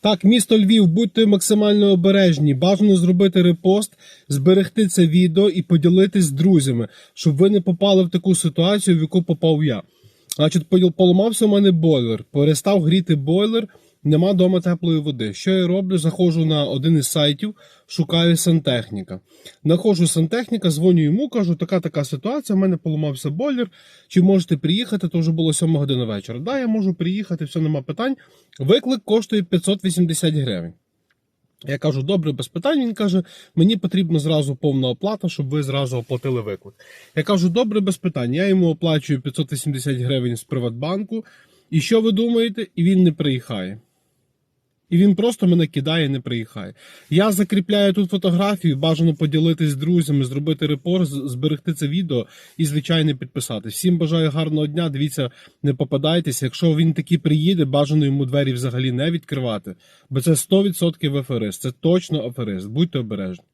Так, місто Львів, будьте максимально обережні. Бажано зробити репост, зберегти це відео і поділитись з друзями, щоб ви не попали в таку ситуацію, в яку попав я. Значить, поламався у мене бойлер, перестав гріти бойлер, нема вдома теплої води. Що я роблю? Заходжу на один із сайтів, шукаю сантехніка. Находжу сантехніка, дзвоню йому, кажу, така така ситуація, в мене поламався бойлер. Чи можете приїхати? То вже було 7 година вечора. Да, я можу приїхати, все нема питань. Виклик коштує 580 гривень. Я кажу, добре, без питань. Він каже, мені потрібно зразу повна оплата, щоб ви зразу оплатили виклик. Я кажу, добре, без питань. Я йому оплачую 580 гривень з Приватбанку. І що ви думаєте? І він не приїхає. І він просто мене кидає, не приїхає. Я закріпляю тут фотографію, бажано поділитись з друзями, зробити репорт, зберегти це відео і, звичайно, підписати. Всім бажаю гарного дня. Дивіться, не попадайтеся. Якщо він таки приїде, бажано йому двері взагалі не відкривати, бо це 100% аферист. Це точно аферист. Будьте обережні.